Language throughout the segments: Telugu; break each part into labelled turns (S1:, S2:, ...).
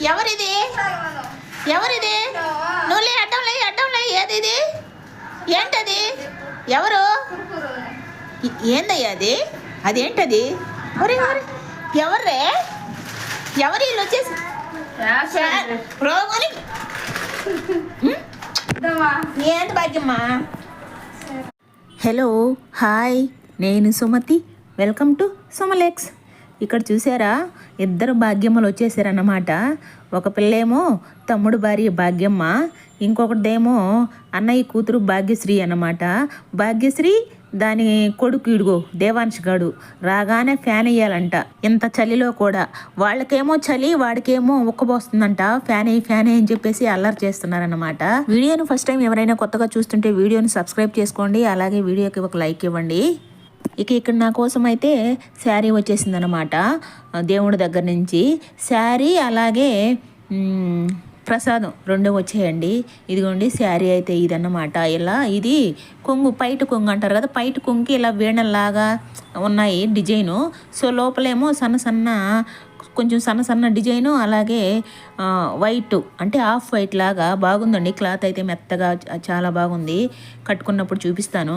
S1: ఎవరిది? ఎవరిది? నువ్వు లే అడ్డం లే అడ్డం లే ఏది ఇది ఏంటది? ఎవరు? ఏందయ్యా అది? అదేంటది? ఒరే ఎవర్రే? ఎవరు వీళ్ళు వచ్చేసి? రోగని ఏంటి భాగ్యమ్మా? హలో హాయ్ నేను సుమతి. వెల్కమ్ టు సుమలెక్స్ ఇక్కడ చూసారా? ఇద్దరు భాగ్యమ్మలు వచ్చేసారన్నమాట. ఒక పిల్లేమో తమ్ముడు భార్య భాగ్యమ్మ ఇంకొకటిదేమో అన్నయ్య కూతురు భాగ్యశ్రీ అన్నమాట. భాగ్యశ్రీ దాని కొడుకు ఇడుగో దేవాంశ్ గాడు. రాగానే ఫ్యాన్ వేయాలంట. ఇంత చలిలో కూడా. వాళ్ళకేమో చలి వాడికేమో ఉక్కబోస్తుందంట ఫ్యాన్ అయ్యి ఫ్యాన్ వేయి అని చెప్పేసి అల్లరి చేస్తున్నారన్నమాట. వీడియోను ఫస్ట్ టైం ఎవరైనా కొత్తగా చూస్తుంటే వీడియోని సబ్స్క్రైబ్ చేసుకోండి. అలాగే వీడియోకి ఒక లైక్ ఇవ్వండి. ఇక ఇక్కడ నా కోసం అయితే శారీ వచ్చేసిందనమాట దేవుడి దగ్గర నుంచి. శారీ అలాగే ప్రసాదం రెండు వచ్చేయండి. ఇదిగోండి శారీ అయితే ఇదన్నమాట. ఇలా ఇది కొంగు పైట కొంగు అంటారు కదా పైట కొంగుకి ఇలా వీణల్లాగా ఉన్నాయి డిజైను. సో లోపలేమో సన్న సన్న కొంచెం సన్న సన్న డిజైను అలాగే వైట్ అంటే ఆఫ్ వైట్ లాగా బాగుందండి. క్లాత్ అయితే మెత్తగా చాలా బాగుంది. కట్టుకున్నప్పుడు చూపిస్తాను.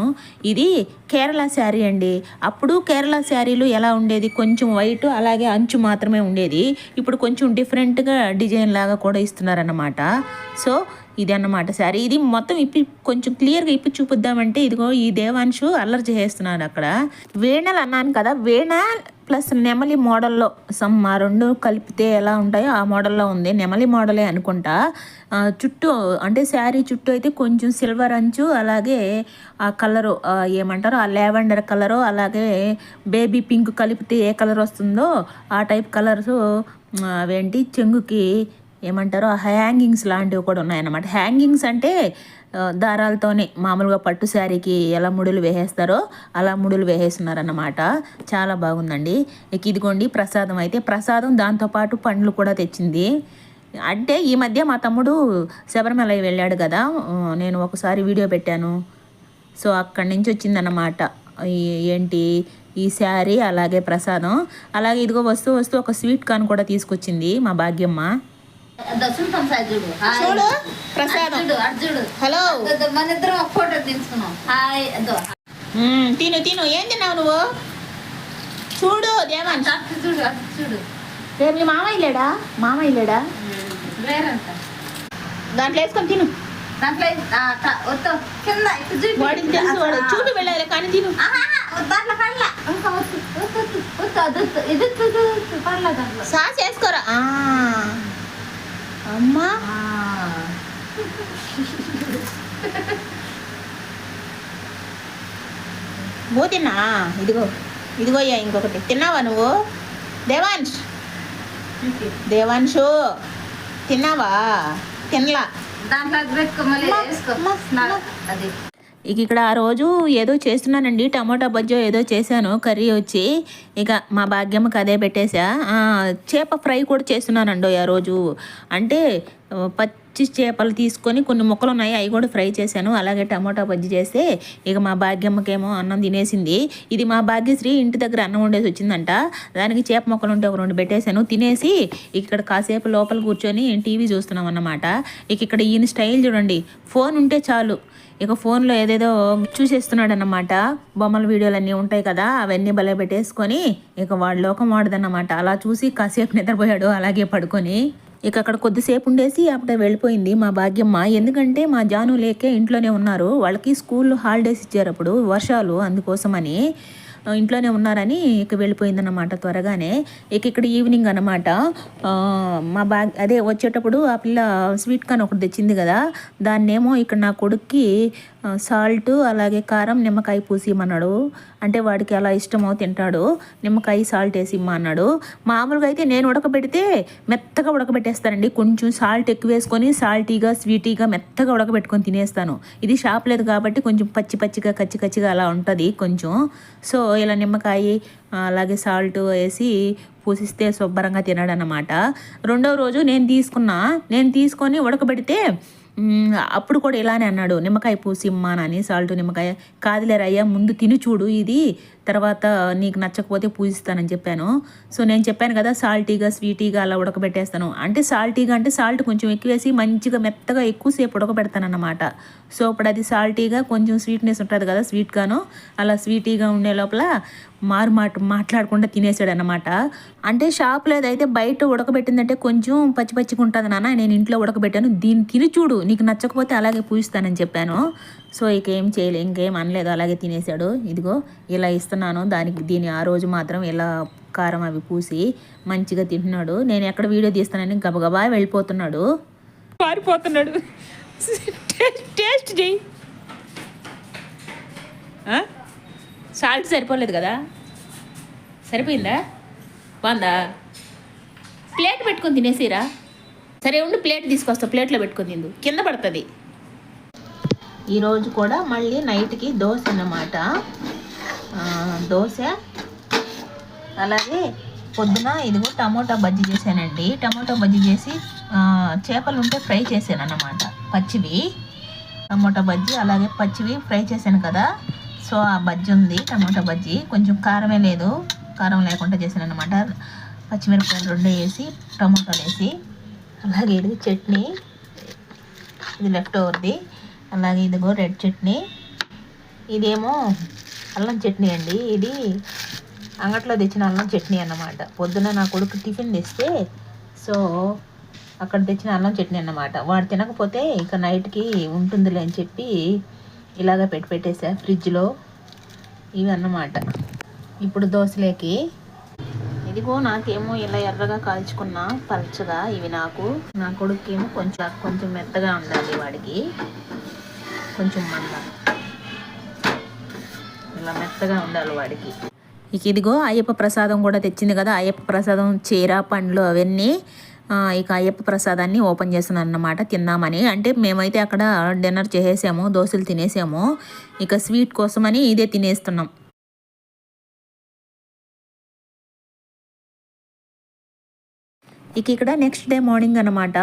S1: ఇది కేరళ శారీ అండి. అప్పుడు కేరళ శారీలు ఎలా ఉండేది? కొంచెం వైట్ అలాగే అంచు మాత్రమే ఉండేది. ఇప్పుడు కొంచెం డిఫరెంట్గా డిజైన్ లాగా కూడా ఇస్తున్నారన్నమాట. సో ఇది అన్నమాట శారీ. ఇది మొత్తం ఇప్పి కొంచెం క్లియర్గా ఇప్పి చూపిద్దామంటే ఇదిగో ఈ దేవాంశు అల్లరి చేస్తున్నాడు అక్కడ. వేణలు అన్నాను కదా వేణ ప్లస్ నెమలి మోడల్లో సమ్ ఆ రెండు కలిపితే ఎలా ఉంటాయో ఆ మోడల్లో ఉంది. నెమలి మోడలే అనుకుంటా. చుట్టూ అంటే శారీ చుట్టూ అయితే కొంచెం సిల్వర్ అంచు అలాగే ఆ కలరు ఏమంటారు ఆ లావెండర్ కలరు అలాగే బేబీ పింక్ కలిపితే ఏ కలర్ వస్తుందో ఆ టైప్ కలర్స్ అవేంటి చెంగుకి ఏమంటారు ఆ హ్యాంగింగ్స్ లాంటివి కూడా ఉన్నాయన్నమాట. హ్యాంగింగ్స్ అంటే దారాలతోనే మామూలుగా పట్టు శారీకి ఎలా ముడులు వేసేస్తారో అలా ముడులు వేసేస్తున్నారన్నమాట. చాలా బాగుందండి. ఇక ఇదిగోండి ప్రసాదం అయితే. ప్రసాదం దాంతోపాటు పండ్లు కూడా తెచ్చింది. అంటే ఈ మధ్య మా తమ్ముడు శబరిమల వెళ్ళాడు కదా. నేను ఒకసారి వీడియో పెట్టాను. సో అక్కడి నుంచి వచ్చిందన్నమాట. ఏంటి? ఈ శారీ అలాగే ప్రసాదం. అలాగే ఇదిగో వస్తూ వస్తూ ఒక స్వీట్ కార్న్ కూడా తీసుకొచ్చింది మా భాగ్యమ్మ.
S2: చూడు.
S1: చూడు ప్రసాదం. హలో.
S2: మన ఇద్దరం ఒక ఫోటో తీసుకున్నాం. హాయ్
S1: తిను తిను. ఏం తిన్నావు నువ్వు? చూడు
S2: అటు చూడు చూడు
S1: రేపు మీ మామయ్య లేడా? మామయ్య లేడా?
S2: వేరంట.
S1: దాంట్లో వేసుకొని తిను.
S2: దాంట్లో కింద
S1: వాడికి తెలుసు వాడు చూపి వెళ్ళాలి కానీ తిను.
S2: దాంట్లో పడలే. ఇది పడలే దాంట్లో.
S1: సాస్ వేసుకోరా? ఆ. అమ్మా. బో తిన్నా. ఇదిగో ఇదిగో అయ్యా ఇంకొకటి. తిన్నావా నువ్వు? దేవాంశ్. దేవాంశు తిన్నావా? తినలా.
S2: దాంట్లో అది.
S1: ఇక ఇక్కడ ఆ రోజు ఏదో చేస్తున్నానండి టమాటా బజ్జో ఏదో చేశాను కర్రీ వచ్చి. ఇక మా భాగ్యమ్మకి అదే పెట్టేశా. చేప ఫ్రై కూడా చేస్తున్నానండి ఆ రోజు. అంటే పచ్చి పచ్చి చేపలు తీసుకొని కొన్ని ముక్కలు ఉన్నాయి. అవి కూడా ఫ్రై చేశాను. అలాగే టమాటా బజ్జీ చేస్తే ఇక మా భాగ్యమ్మకేమో అన్నం తినేసింది. ఇది మా భాగ్యశ్రీ ఇంటి దగ్గర అన్నం వండేసి వచ్చిందంట. దానికి చేప ముక్కలు ఉంటే ఒక రెండు పెట్టేశాను. తినేసి ఇక్కడ కాసేపు లోపల కూర్చొని టీవీ చూస్తున్నాం అన్నమాట. ఇక ఇక్కడ ఈయన స్టైల్ చూడండి. ఫోన్ ఉంటే చాలు. ఇక ఫోన్లో ఏదేదో చూసేస్తున్నాడు అన్నమాట బొమ్మల వీడియోలు అన్నీ ఉంటాయి కదా అవన్నీ భలే పెట్టేసుకొని ఇక వాడు లోకం వాడదన్నమాట. అలా చూసి కాసేపు నిద్రపోయాడు. అలాగే పడుకొని ఇక అక్కడ కొద్దిసేపు ఉండేసి అప్పుడే వెళ్ళిపోయింది. మా భాగ్యమ్మ ఎందుకంటే మా జాను లేకే ఇంట్లోనే ఉన్నారు. వాళ్ళకి స్కూల్ హాలిడేస్ ఇచ్చారు అప్పుడు వర్షాలు అందుకోసమని ఇంట్లోనే ఉన్నారని ఇక వెళ్ళిపోయిందన్నమాట త్వరగానే. ఇక ఇక్కడ ఈవినింగ్ అనమాట మా బ్యాగ్ అదే వచ్చేటప్పుడు ఆ పిల్ల స్వీట్ కార్న్ ఒకటి తెచ్చింది కదా దాన్నేమో ఇక్కడ నా కొడుక్కి సాల్ట్ అలాగే కారం నిమ్మకాయ పూసి ఇమ్మన్నాడు అంటే వాడికి అలా ఇష్టమో తింటాడు. నిమ్మకాయ సాల్ట్ వేసి ఇమ్మన్నాడు మామూలుగా అయితే నేను ఉడకబెడితే మెత్తగా ఉడకబెట్టేస్తానండి. కొంచెం సాల్ట్ ఎక్కువ వేసుకొని సాల్టీగా స్వీటీగా మెత్తగా ఉడకబెట్టుకొని తినేస్తాను. ఇది షాప్ లేదు కాబట్టి కొంచెం పచ్చి పచ్చిగా కచ్చి కచ్చిగా అలా ఉంటుంది కొంచెం. సో ఇలా నిమ్మకాయ అలాగే సాల్ట్ వేసి పూసిస్తే శుభ్రంగా తినడనమాట రెండవ రోజు నేను తీసుకున్నా. నేను తీసుకొని ఉడకబెడితే అప్పుడు కూడా ఇలానే అన్నాడు. నిమ్మకాయ పూసి ఇమ్మానని సాల్ట్ నిమ్మకాయ కాదులేరయ్యా ముందు తిని చూడు ఇది. తర్వాత నీకు నచ్చకపోతే పూజిస్తానని చెప్పాను. సో నేను చెప్పాను కదా సాల్టీగా స్వీటీగా అలా ఉడకబెట్టేస్తాను. అంటే సాల్టీగా అంటే సాల్ట్ కొంచెం ఎక్కువేసి మంచిగా మెత్తగా ఎక్కువసేపు ఉడకబెడతాను సో ఇప్పుడు అది సాల్టీగా కొంచెం స్వీట్నెస్ ఉంటుంది కదా స్వీట్గాను అలా స్వీటీగా ఉండే లోపల మారు మాట మాట్లాడకుండా తినేసాడు అనమాట అంటే షాప్లో ఏదైతే బయట ఉడకబెట్టిందంటే కొంచెం పచ్చి పచ్చిగా ఉంటుంది నాన్న నేను ఇంట్లో ఉడకబెట్టాను. దీన్ని తిని చూడు నీకు నచ్చకపోతే అలాగే పూజిస్తానని చెప్పాను. సో ఇక ఏం చేయలే ఇంకేం అనలేదు. అలాగే తినేసాడు. ఇదిగో ఇలా ఇస్తున్నాను. దానికి దీని ఆ రోజు మాత్రం ఇలా కారం అవి పూసి మంచిగా తింటున్నాడు. నేను ఎక్కడ వీడియో తీస్తానని గబగబా వెళ్ళిపోతున్నాడు. పారిపోతున్నాడు. టేస్ట్ చేయి సాల్ట్ సరిపోలేదు కదా? సరిపోయిందా? బాగుందా? ప్లేట్ పెట్టుకొని తినేసిరా? సరే ఉండి ప్లేట్ తీసుకొస్తా. ప్లేట్లో పెట్టుకొని తిందు. కింద పడుతుంది. ఈరోజు కూడా మళ్ళీ నైట్కి దోశ అన్నమాట. దోశ అలాగే పొద్దున ఇదిగో టమోటా బజ్జీ చేశానండి. టమోటా బజ్జీ చేసి చేపలు ఉంటే ఫ్రై చేశాను అన్నమాట. పచ్చివి టమోటా బజ్జీ అలాగే పచ్చివి ఫ్రై చేశాను కదా. సో ఆ బజ్జీ ఉంది టమోటా బజ్జీ. కొంచెం కారమే లేదు కారం లేకుండా చేశాను అనమాట పచ్చిమిరపకాయలు రెండు వేసి టమోటాలు వేసి అలాగే ఇది చట్నీ ఇది లెఫ్ట్ ఓవర్ది అలాగే ఇదిగో రెడ్ చట్నీ. ఇదేమో అల్లం చట్నీ అండి. ఇది అంగట్లో తెచ్చిన అల్లం చట్నీ అన్నమాట. పొద్దున నా కొడుకు టిఫిన్ తెస్తే సో అక్కడ తెచ్చిన అల్లం చట్నీ అన్నమాట. వాడు తినకపోతే ఇక నైట్కి ఉంటుందిలే అని చెప్పి ఇలాగ పెట్టి పెట్టేసా ఫ్రిడ్జ్లో. ఇవి అన్నమాట. ఇప్పుడు దోశలేకి. ఇదిగో నాకేమో ఇలా ఎర్రగా కాల్చుకున్న పల్చగా ఇవి నాకు. నా కొడుకేమో కొంచెం కొంచెం మెత్తగా ఉండాలి వాడికి. కొంచెం మందం. ఇలా మెత్తగా ఉండాలి వాడికి. ఇక ఇదిగో అయ్యప్ప ప్రసాదం కూడా తెచ్చింది కదా అయ్యప్ప ప్రసాదం చీర పండ్లు అవన్నీ ఇక అయ్యప్ప ప్రసాదాన్ని ఓపెన్ చేస్తున్నాను అన్నమాట తిందామని. అంటే మేమైతే అక్కడ డిన్నర్ చేసేసాము దోశలు తినేసాము. ఇక స్వీట్ కోసమని ఇదే తినేస్తున్నాం. ఇక ఇక్కడ నెక్స్ట్ డే మార్నింగ్ అనమాట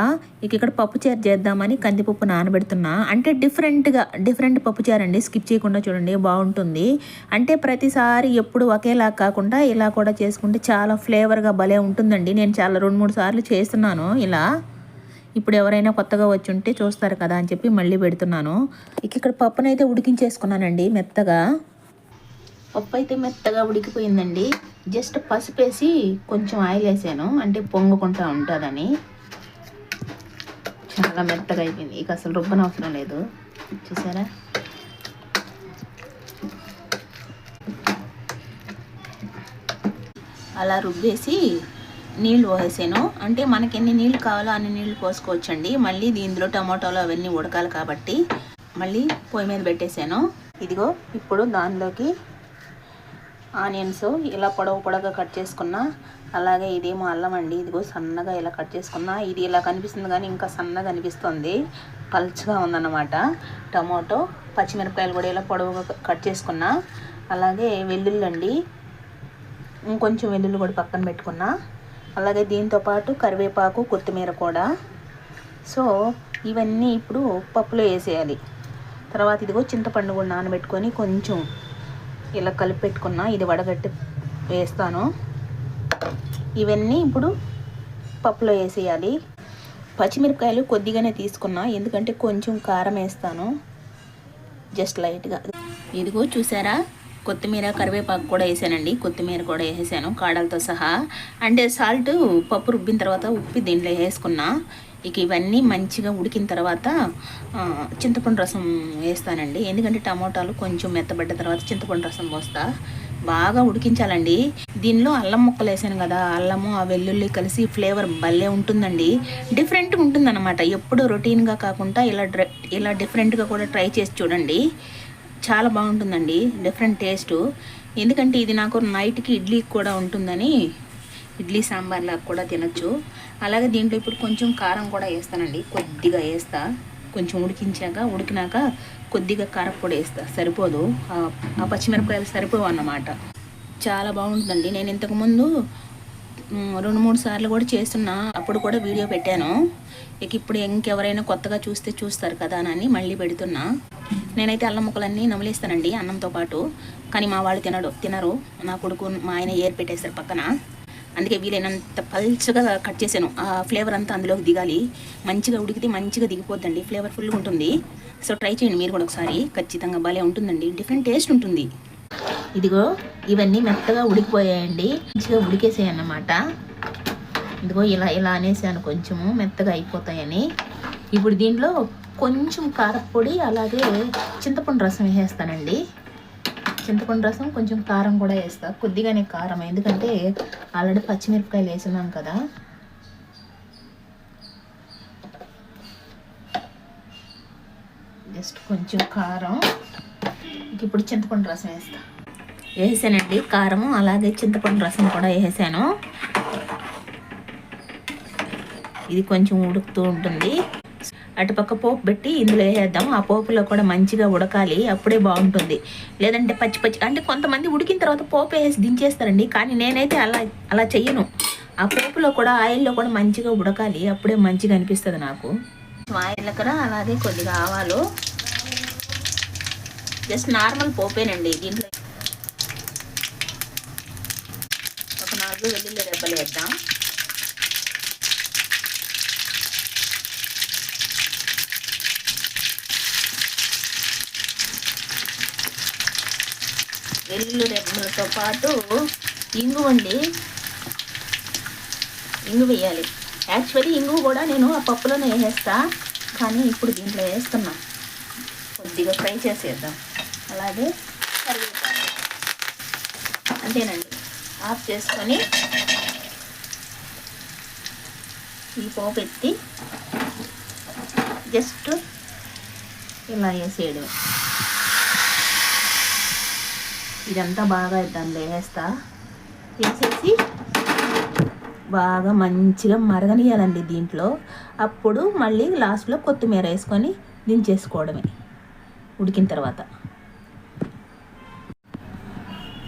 S1: ఇక ఇక్కడ పప్పు చారు చేద్దామని కందిపప్పు నానబెడుతున్నా. అంటే డిఫరెంట్గా డిఫరెంట్ పప్పు చారు అండి. స్కిప్ చేయకుండా చూడండి బాగుంటుంది. అంటే ప్రతిసారి ఎప్పుడు ఒకేలా కాకుండా ఇలా కూడా చేసుకుంటే చాలా ఫ్లేవర్గా భలే ఉంటుందండి. నేను చాలా రెండు మూడు సార్లు చేస్తున్నాను ఇలా. ఇప్పుడు ఎవరైనా కొత్తగా వచ్చి ఉంటే చూస్తారు కదా అని చెప్పి మళ్ళీ పెడుతున్నాను. ఇక ఇక్కడ పప్పునైతే ఉడికించేసుకున్నానండి మెత్తగా. పప్పు అయితే మెత్తగా ఉడికిపోయిందండి. జస్ట్ పసుపు వేసి కొంచెం ఆయిల్ వేసాను. అంటే పొంగకుండా ఉంటుందని చాలా మెత్తగా అయిపోయింది. ఇక అసలు రుబ్బన అవసరం లేదు. చూసారా? అలా రుబ్బేసి నీళ్ళు పోసేసాను. అంటే మనకి ఎన్ని నీళ్ళు కావాలో అన్ని నీళ్ళు పోసుకోవచ్చండి. మళ్ళీ దీనిలో టమాటాలు అవన్నీ ఉడకాలి కాబట్టి మళ్ళీ పొయ్యి మీద పెట్టేశాను ఇదిగో ఇప్పుడు దానిలోకి ఆనియన్స్ ఇలా పొడవు పొడవుగా కట్ చేసుకున్నా అలాగే ఇదేమో అల్లం అండి. ఇదిగో సన్నగా ఇలా కట్ చేసుకున్నా. ఇది ఇలా కనిపిస్తుంది కానీ ఇంకా సన్నగా అనిపిస్తుంది. పల్చగా ఉందన్నమాట. టమాటో పచ్చిమిరపకాయలు కూడా ఇలా పొడవుగా కట్ చేసుకున్నా. అలాగే వెల్లుల్లి అండి. ఇంకొంచెం వెల్లుల్లి కూడా పక్కన పెట్టుకున్నా. అలాగే దీంతో పాటు కరివేపాకు కొత్తిమీర కూడా. సో ఇవన్నీ ఇప్పుడు పప్పులో వేసేయాలి. తర్వాత ఇదిగో చింతపండు కూడా నానబెట్టుకొని కొంచెం ఇలా కలిపి పెట్టుకున్నా ఇది వడగట్టి వేస్తాను. ఇవన్నీ ఇప్పుడు పప్పులో వేసేయాలి. పచ్చిమిరపకాయలు కొద్దిగానే తీసుకున్నా ఎందుకంటే కొంచెం కారం వేస్తాను. జస్ట్ లైట్గా. ఇదిగో చూసారా? కొత్తిమీర కరివేపాకు కూడా వేసానండి. కొత్తిమీర కూడా వేసేసాను కాడలతో సహా. అంటే సాల్ట్ పప్పు రుబ్బిన తర్వాత ఉప్పి దీంట్లో వేసుకున్నా. ఇక ఇవన్నీ మంచిగా ఉడికిన తర్వాత చింతపండు రసం వేస్తానండి. ఎందుకంటే టమోటాలు కొంచెం మెత్తబడ్డ తర్వాత చింతపండు రసం పోస్తా. బాగా ఉడికించాలండి. దీనిలో అల్లం ముక్కలు వేసాను కదా అల్లము ఆ వెల్లుల్లి కలిసి ఫ్లేవర్ భలే ఉంటుందండి. డిఫరెంట్గా ఉంటుందన్నమాట. ఎప్పుడు రొటీన్గా కాకుండా ఇలా డ్ర ఇలా డిఫరెంట్గా కూడా ట్రై చేసి చూడండి. చాలా బాగుంటుందండి. Different taste. ఎందుకంటే ఇది నాకు నైట్కి ఇడ్లీకి కూడా ఉంటుందని ఇడ్లీ సాంబార్ లాగా కూడా తినచ్చు. అలాగే దీంట్లో ఇప్పుడు కొంచెం కారం కూడా వేస్తానండి. కొద్దిగా వేస్తా. కొంచెం ఉడికించాక ఉడికినాక కొద్దిగా కారం కూడా వేస్తా. సరిపోదు. ఆ- పచ్చిమిరపకాయలు సరిపోవు అన్నమాట. చాలా బాగుంటుందండి. నేను ఇంతకుముందు రెండు మూడు సార్లు కూడా చేస్తున్నా. అప్పుడు కూడా వీడియో పెట్టాను. ఇక ఇప్పుడు ఇంకెవరైనా కొత్తగా చూస్తే చూస్తారు కదా అని మళ్ళీ పెడుతున్నా. నేనైతే అల్లం ముక్కలన్నీ నమిలేస్తానండి అన్నంతో పాటు. కానీ మా వాళ్ళు తినడు తినరు. నా కొడుకు మా ఆయన ఏరు పెట్టేశారు పక్కన. అందుకే వీలైనంత పల్చగా కట్ చేశాను. ఆ ఫ్లేవర్ అంతా అందులోకి దిగాలి. మంచిగా ఉడికితే మంచిగా దిగిపోద్దండి. ఫ్లేవర్ ఫుల్గా ఉంటుంది. సో ట్రై చేయండి మీరు కూడా ఒకసారి. ఖచ్చితంగా భలే ఉంటుందండి. డిఫరెంట్ టేస్ట్ ఉంటుంది. ఇదిగో ఇవన్నీ మెత్తగా ఉడికిపోయాయండి. మంచిగా ఉడికేసాయి అన్నమాట. ఇదిగో ఇలా ఇలా అనేసాను కొంచెము. మెత్తగా అయిపోతాయని. ఇప్పుడు దీంట్లో కొంచెం కారపొడి అలాగే చింతపండు రసం వేసేస్తానండి. చింతపండు రసం కొంచెం కారం కూడా వేస్తా. కొద్దిగానే కారం. ఎందుకంటే ఆల్రెడీ పచ్చిమిరపకాయలు వేసున్నాం కదా. జస్ట్ కొంచెం కారం. ఇప్పుడు చింతపండు రసం వేస్తా. వేసానండి కారం అలాగే చింతపండు రసం కూడా వేసాను. ఇది కొంచెం ఉడుకుతూ ఉంటుంది. అటుపక్క పోపు పెట్టి ఇందులో వేసేద్దాం. ఆ పోపులో కూడా మంచిగా ఉడకాలి. అప్పుడే బాగుంటుంది. లేదంటే పచ్చి పచ్చి అంటే కొంతమంది ఉడికిన తర్వాత పోపు వేసి దించేస్తారండి. కానీ నేనైతే అలా అలా చెయ్యను. ఆ పోపులో కూడా ఆయిల్లో కూడా మంచిగా ఉడకాలి. అప్పుడే మంచిగా అనిపిస్తుంది నాకు. ఆయిల్ కూడా అలాగే కొద్దిగా ఆవాలు. జస్ట్ నార్మల్ పోపేనండి దీంట్లో. ఒక నాలుగు వెల్లుల్లి రెబ్బలు వేద్దాం. వెల్లుల్లి రెబ్బలతో పాటు ఇంగు అండి ఇంగు వేయాలి. యాక్చువల్లీ ఇంగు కూడా నేను ఆ పప్పులోనే వేసేస్తా కానీ ఇప్పుడు దీంట్లో వేస్తున్నా. కొద్దిగా ఫ్రై చేసేద్దాం. అలాగే కరివేపాకు. అంతేనండి. ఆఫ్ చేసుకొని ఈ పోపు ఎత్తి జస్ట్ ఇలా వేసేయడం ఇదంతా బాగా దాన్ని వేసేస్తా వేసేసి బాగా మంచిగా మరగనియాలండి దీంట్లో. అప్పుడు మళ్ళీ లాస్ట్లో కొత్తిమీర వేసుకొని దించేసుకోవడమే. ఉడికిన తర్వాత.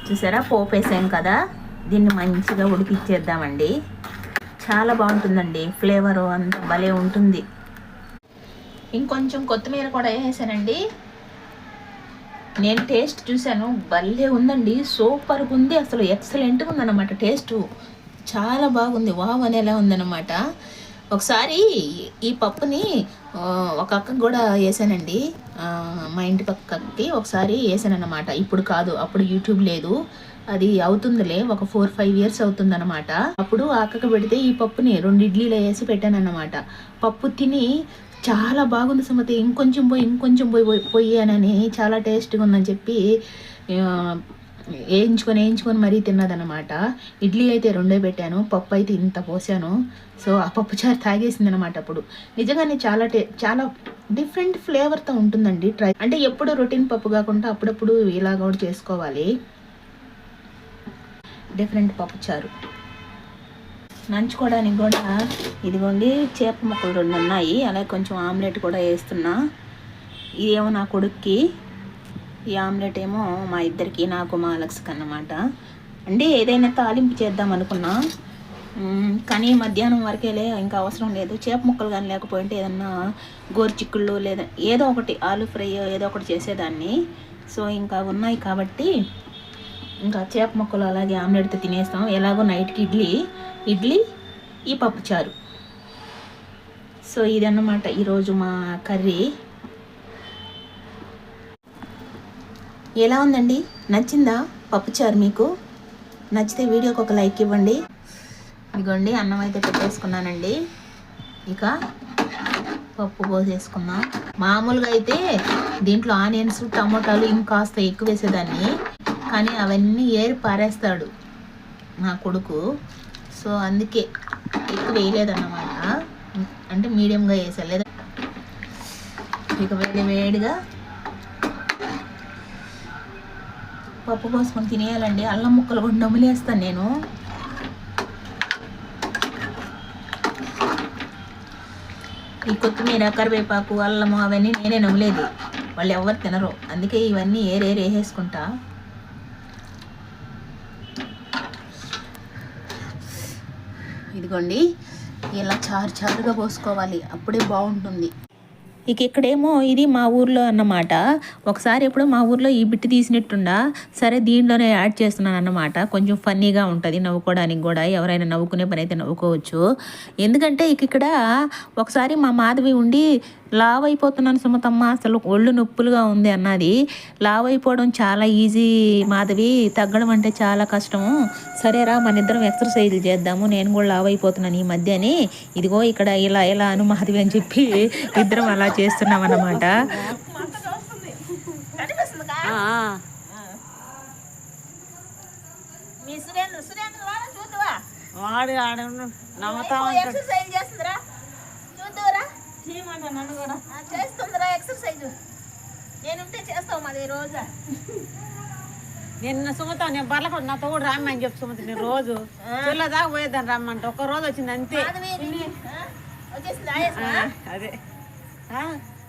S1: చూసారా? పోపు వేసాం కదా? దీన్ని మంచిగా ఉడికిచ్చేద్దామండి. చాలా బాగుంటుందండి. ఫ్లేవరు అంత భలే ఉంటుంది. ఇంకొంచెం కొత్తిమీర కూడా వేసానండి. నేను టేస్ట్ చూశాను భలే ఉందండి సూపర్గా ఉంది అసలు ఎక్సలెంట్గా ఉందన్నమాట టేస్ట్. చాలా బాగుంది వావ్ అనేలా ఉందన్నమాట. ఒకసారి ఈ పప్పుని ఒక అక్కకు కూడా వేసానండి. మా ఇంటి పక్కకి ఒకసారి వేసానన్నమాట. ఇప్పుడు కాదు అప్పుడు యూట్యూబ్ లేదు. అది అవుతుందిలే ఒక ఫోర్ ఫైవ్ ఇయర్స్ అవుతుందన్నమాట. అప్పుడు ఆకక పెడితే ఈ పప్పుని రెండు ఇడ్లీలో వేసి పెట్టాను అనమాట పప్పు తిని చాలా బాగుంది సుమతి ఇంకొంచెం పోయి ఇంకొంచెం పోయి పోయానని చాలా టేస్ట్గా ఉందని చెప్పి వేయించుకొని వేయించుకొని మరీ తిన్నదనమాట ఇడ్లీ అయితే రెండే పెట్టాను పప్పు అయితే ఇంత పోసాను. సో ఆ పప్పు చారు తాగేసింది అనమాట అప్పుడు. నిజంగానే చాలా టే చాలా డిఫరెంట్ ఫ్లేవర్తో ఉంటుందండి ట్రై. అంటే ఎప్పుడు రొటీన్ పప్పు కాకుండా అప్పుడప్పుడు ఇలా కూడా చేసుకోవాలి. డిఫరెంట్ పప్పుచారు. నంచుకోవడానికి కూడా ఇదిగోండి చేప ముక్కలు రెండు ఉన్నాయి. అలాగే కొంచెం ఆమ్లెట్ కూడా వేస్తున్నా. ఇదేమో నా కొడుక్కి. ఈ ఆమ్లెట్ ఏమో మా ఇద్దరికి నాకు మా అలక్స్కి అన్నమాట. అంటే ఏదైనా తాలింపు చేద్దాం అనుకున్నా. కానీ మధ్యాహ్నం వరకేలే ఇంకా అవసరం లేదు. చేప ముక్కలు కానీ లేకపోయింటే ఏదన్నా గోరుచిక్కుళ్ళు లేదా ఏదో ఒకటి ఆలు ఫ్రై ఏదో ఒకటి చేసేదాన్ని. సో ఇంకా ఉన్నాయి కాబట్టి ఇంకా చేప ముక్కలు అలాగే ఆమ్లెట్తో తినేస్తాం. ఎలాగో నైట్కి ఇడ్లీ ఇడ్లీ ఈ పప్పు చారు. సో ఇదన్నమాట ఈరోజు మా కర్రీ. ఎలా ఉందండి? నచ్చిందా పప్పుచారు మీకు? నచ్చితే వీడియోకి ఒక లైక్ ఇవ్వండి. ఇదిగోండి అన్నం అయితే పెట్టేసుకున్నానండి. ఇక పప్పు పోసేసుకున్నాం మామూలుగా అయితే దీంట్లో ఆనియన్స్ టమోటాలు ఇంకాస్త ఎక్కువ వేసేదాన్ని కానీ అవన్నీ ఏరి పారేస్తాడు నా కొడుకు. సో అందుకే ఎక్కువ వేయలేదన్నమాట. అంటే మీడియంగా వేసా లేదా ఇక వేడి వేడిగా పప్పు పోసుకొని తినేయాలండి. అల్లం ముక్కలు కూడా నమిలేస్తాను నేను. ఈ కొత్తిమీర కరివేపాకు అల్లము అవన్నీ నేనే నమ్మలేదు వాళ్ళు ఎవరు తినరు. అందుకే ఇవన్నీ ఏరేరు వేసేసుకుంటా ఇదిగోండి. ఇలా చారు చారుగా పోసుకోవాలి. అప్పుడే బాగుంటుంది. ఇక ఇక్కడేమో ఇది మా ఊర్లో అన్నమాట. ఒకసారి ఎప్పుడో మా ఊర్లో ఈ బిట్టి తీసినట్టుండా సరే దీంట్లోనే యాడ్ చేస్తున్నాను అన్నమాట. కొంచెం ఫన్నీగా ఉంటుంది నవ్వుకోవడానికి కూడా ఎవరైనా నవ్వుకునే పని అయితే నవ్వుకోవచ్చు. ఎందుకంటే ఇక ఇక్కడ ఒకసారి మా మాధవి ఉండి లావ్ అయిపోతున్నాను సుమతమ్మ అసలు ఒళ్ళు నొప్పులుగా ఉంది అన్నది. లావ్ అయిపోవడం చాలా ఈజీ మాధవి తగ్గడం అంటే చాలా కష్టము. సరేరా మన ఇద్దరం ఎక్సర్సైజ్లు చేద్దాము నేను కూడా లావ్ అయిపోతున్నాను ఈ మధ్య అని ఇదిగో ఇక్కడ ఇలా ఇలా అను మాధవి అని చెప్పి ఇద్దరం అలా చేస్తున్నాం అన్నమాట వాడు
S3: ఆడ నమ్మతా ఉంటాడు.
S1: ఎక్సర్సైజ్ చేస్తుందిరా. చూద్దురా
S3: చేయమంటా నన్ను కూడా.
S1: చేస్తుందిరా ఎక్సర్సైజ్ నేనుంటే చేస్తావు మాది రోజు.
S3: నిన్న సుమత నేను బర్లకు నాతో కూడా రమ్మని చెప్పు సుమత నేను రోజు పిల్ల దాకా పోయేదాన్ని రమ్మంట ఒక రోజు వచ్చింది అంతే. అదే.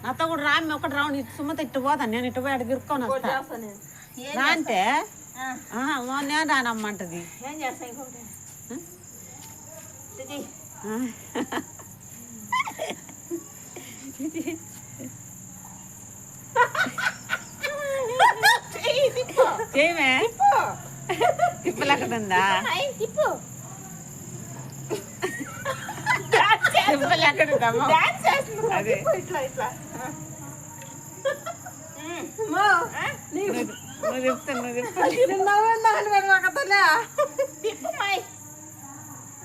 S3: నాతో కూడా రామ్మి ఒకటి రౌండ్ ఇటు సుమత ఇట్టు పోతాను నేను ఇటు పోయి అటు రా అంటే? నేను రానమ్మంటది.
S1: ఏం
S3: తిప్పలెక్కడుందా
S1: తిప్పు
S3: అదే.
S1: తిప్పు, ఇట్లా ఇట్లా
S3: నువ్వు నువ్వు చెప్తా నువ్వు చెప్తా
S1: తిప్పు మాయ్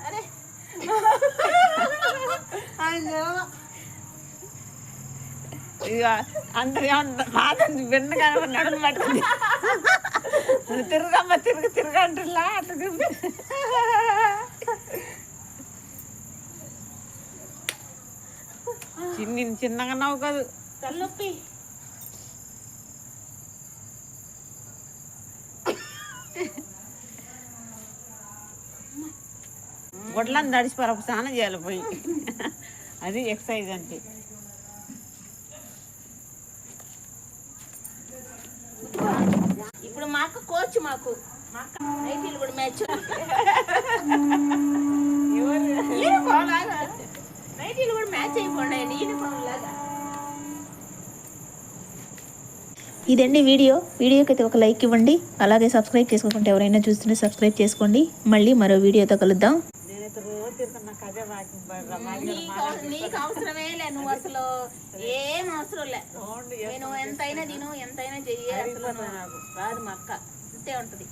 S1: అరే
S3: ఇక అందరు ఏమన్నా మాదని వెన్న కానీ నడుము పట్టుకుంది నువ్వు తిరగమ్మ తిరుగు తిరుగు అంటున్నా అట్లా చిన్ని చిన్నగా నవ్వుకోదు
S1: తలనొప్పి.
S3: గొడ్లను తడిచిపోరు ఒక స్నానం చేయాలి పోయి. అది ఎక్సర్సైజ్ అంటే.
S1: ఇప్పుడు మా అక్క కోచ్ మాకు. మా అక్క నైటీలు కూడా మ్యాచ్. లాగా నైటీలు కూడా మ్యాచ్ అయిపోయాయి యూనిఫామ్ లాగా. ఇదండి వీడియో. వీడియోకి అయితే ఒక లైక్ ఇవ్వండి. అలాగే సబ్స్క్రైబ్ చేసుకోకుంటే ఎవరైనా చూస్తుంటే సబ్స్క్రైబ్ చేసుకోండి. మళ్ళీ మరో వీడియోతో కలుద్దాం. నీకు అవసరమే లే నువ్వు అసలు ఏం అవసరం లే. నేను ఎంతైనా తిను ఎంతైనా చెయ్యి అసలు రాదు మా అక్క. అంతే ఉంటది.